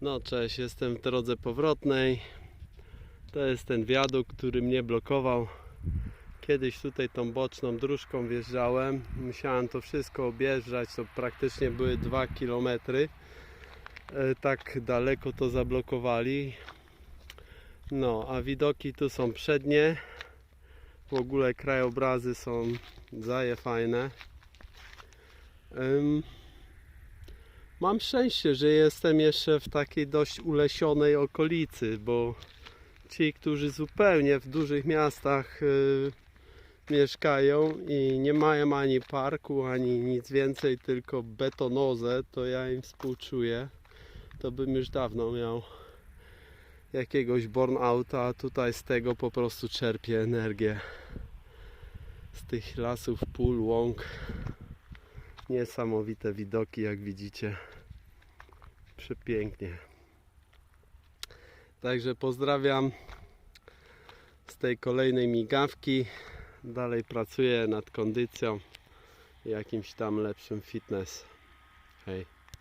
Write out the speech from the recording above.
No cześć, jestem w drodze powrotnej. To jest ten wiadukt, który mnie blokował. Kiedyś tutaj tą boczną dróżką wjeżdżałem. Musiałem to wszystko objeżdżać, to praktycznie były 2 km. Tak daleko to zablokowali. No, a widoki tu są przednie. W ogóle krajobrazy są zaje fajne. Ym, Mam szczęście, że jestem jeszcze w takiej dość ulesionej okolicy, bo ci, którzy zupełnie w dużych miastach y, mieszkają i nie mają ani parku, ani nic więcej, tylko betonozę, to ja im współczuję. To bym już dawno miał jakiegoś burnouta, a tutaj z tego po prostu czerpię energię. Z tych lasów, pól, łąk. Niesamowite widoki, jak widzicie. Przepięknie. Także pozdrawiam z tej kolejnej migawki. Dalej pracuję nad kondycją i jakimś tam lepszym fitness. Hej.